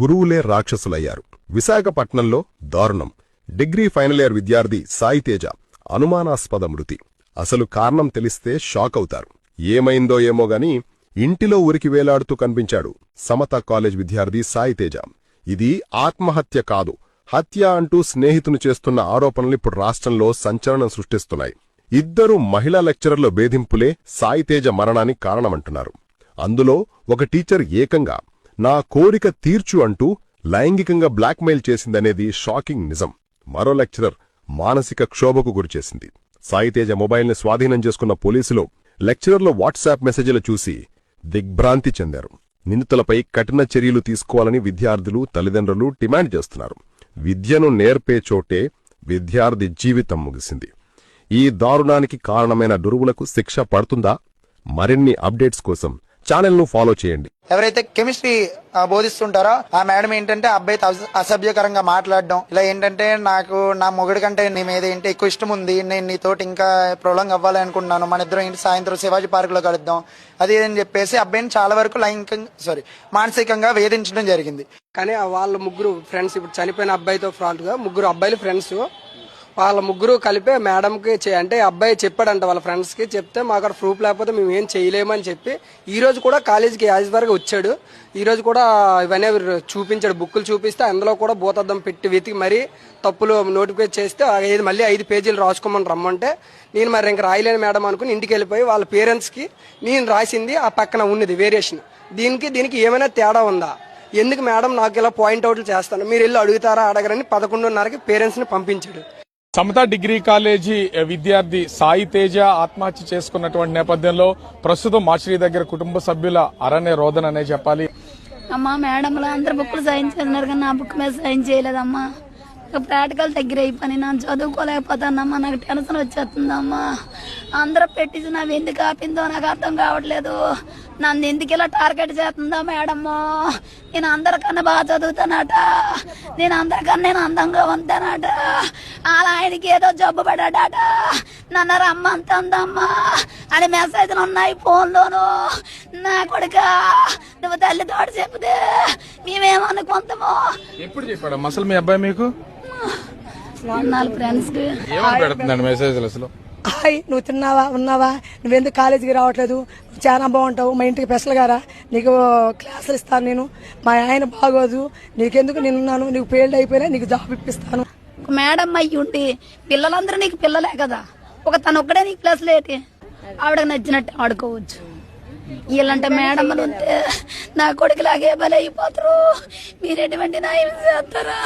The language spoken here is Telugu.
గురువులే రాక్షసులయ్యారు. విశాఖపట్నంలో దారుణం. డిగ్రీ ఫైనల్ ఇయర్ విద్యార్థి సాయితేజ అనుమానాస్పద మృతి. అసలు కారణం తెలిస్తే షాక్ అవుతారు. ఏమైందో ఏమో గాని ఇంటిలో ఉరికి వేలాడుతూ కనిపించాడు సమత కాలేజ్ విద్యార్థి సాయితేజ ఇది ఆత్మహత్య కాదు. హత్య అంటూ స్నేహితును చేస్తున్న ఆరోపణలు ఇప్పుడు రాష్ట్రంలో సంచలనం సృష్టిస్తున్నాయి. ఇద్దరు మహిళా లెక్చరర్ల వేధింపులే సాయితేజ మరణానికి కారణమంటున్నారు. అందులో ఒక టీచర్ ఏకంగా నా కోరిక తీర్చు అంటూ లైంగికంగా బ్లాక్మెయిల్ చేసిందనేది షాకింగ్ నిజం. మరో లెక్చరర్ మానసిక క్షోభకు గురిచేసింది సాయితేజ మొబైల్ని స్వాధీనం చేసుకున్న పోలీసులు లెక్చరర్ల వాట్సాప్ మెసేజ్లు చూసి దిగ్భ్రాంతి చెందారు. నిందితులపై కఠిన చర్యలు తీసుకోవాలని విద్యార్థులు తల్లిదండ్రులు డిమాండ్ చేస్తున్నారు. విద్యను నేర్పే చోటే విద్యార్థి జీవితం ముగిసింది. ఈ దారుణానికి కారణమైన దురువులకు శిక్ష పడుతుందా? మరిన్ని అప్డేట్స్ కోసం ఛానల్ను ఫాలో చేయండి. ఎవరైతే కెమిస్ట్రీ బోధిస్తుంటారో ఆ మేడం ఏంటంటే అబ్బాయితో అస- అసభ్యకరంగా మాట్లాడడం. ఇలా ఏంటంటే నాకు నా మొగుడి కంటే నీ మీద ఏంటి ఎక్కువ ఇష్టం ఉంది. నేను నీతోటి ఇంకా ప్రొలాంగ్ అవ్వాలి అనుకుంటున్నాను. మన ఇద్దరం ఏంటి సాయంత్రం శివాజీ పార్క్లో కలుద్దాం. అది అని చెప్పేసి అబ్బాయిని చాలా వరకు లైంగికంగా సారీ మానసికంగా వేధించడం జరిగింది. కానీ ఆ వాళ్ళ ముగ్గురు ఫ్రెండ్స్ ఇప్పుడు చనిపోయిన అబ్బాయితో ఫ్రాంట్గా ముగ్గురు అబ్బాయిలు ఫ్రెండ్స్ వాళ్ళ ముగ్గురు కలిపే మేడంకి అంటే అబ్బాయి చెప్పాడంట వాళ్ళ ఫ్రెండ్స్కి చెప్తే మాకు అక్కడ ప్రూఫ్ లేకపోతే మేము ఏం చేయలేమని చెప్పి ఈ రోజు కూడా కాలేజీకి యాజీవారిగా వచ్చాడు. ఈ రోజు కూడా ఇవన్నీ చూపించాడు బుక్కులు చూపిస్తే అందులో కూడా భూతద్దం పెట్టి వెతికి మరీ తప్పులు నోటిఫికేట్ చేస్తే ఆ ఐదు మళ్ళీ ఐదు పేజీలు రాసుకోమని రమ్మంటే నేను మరి ఇంక రాయలేను మేడం అనుకుని ఇంటికి వెళ్ళిపోయి వాళ్ళ పేరెంట్స్కి నేను రాసింది ఆ పక్కన ఉన్నది వేరియేషన్. దీనికి దీనికి ఏమైనా తేడా ఉందా? ఎందుకు మేడం నాకు ఇలా పాయింట్అవుట్లు చేస్తాను? మీరు వెళ్ళి అడుగుతారా అడగరని పదకొండున్నరకి పేరెంట్స్ని పంపించాడు. సమత డిగ్రీ కాలేజీ విద్యార్థి సాయి తేజ ఆత్మహత్య చేసుకున్నటువంటి నేపథ్యంలో ప్రస్తుతం మాచిరి దగ్గర కుటుంబ సభ్యుల అరణ్య రోదన అనే చెప్పాలి. అమ్మా మేడంలో అందరు బుక్లు సైన్ చేస్తున్నారు కానీ నా బుక్ మీద సైన్ చేయలేదమ్మా. ఇక ప్రాక్టికల్ దగ్గర అయిపోయి నేను చదువుకోలేకపోతానమ్మా. నాకు టెన్షన్ వచ్చేస్తుందమ్మా. అందరూ పెట్టించి నాకు ఎందుకు ఆపిందో నాకు అర్థం కావట్లేదు. నన్ను ఎందుకు ఇలా టార్గెట్ చేస్తుందో మేడము నేను అందరికన్నా బాగా చదువుతానట. నేను అందరికన్నా నేను అందంగా ఉంటానట. అలా ఆయనకి ఏదో జబ్బు పడ్డాడట. నన్ను రమ్మంటుందమ్మా. అని మెసేజ్లు ఉన్నాయి ఫోన్లోను. నా కొడుక నువ్వు తల్లితోడు చెప్తే మేమేమనుకుంటామో. ఎప్పుడు చెప్పాడు అసలు మీ అబ్బాయి మీకు? ఏమని పెడుతుందండి మెసేజ్లు అసలు. హాయ్ నువ్వు తిన్నావా ఉన్నావా? నువ్వెందుకు కాలేజీకి రావట్లేదు? నువ్వు చాలా బాగుంటావు మా ఇంటికి స్పెషల్ గారా? నీకు క్లాసులు ఇస్తాను నేను. మా ఆయన బాగోదు. నీకెందుకు నేనున్నాను? నీకు పేళ్ళు అయిపోయినా నీకు జాబ్ ఇప్పిస్తాను. ఒక మేడం అయ్యి ఉండి పిల్లలందరూ నీకు పిల్లలే కదా. ఒక తను ఒక్కడే నీకు ప్లస్ లేటి ఆవిడకి నచ్చినట్టు ఆడుకోవచ్చు. వీళ్ళంటే మేడమ్మలు ఉంటే నా కొడుకులాగే బలి అయిపోతారు మీరు ఎటువంటి న్యాయం చేస్తారా?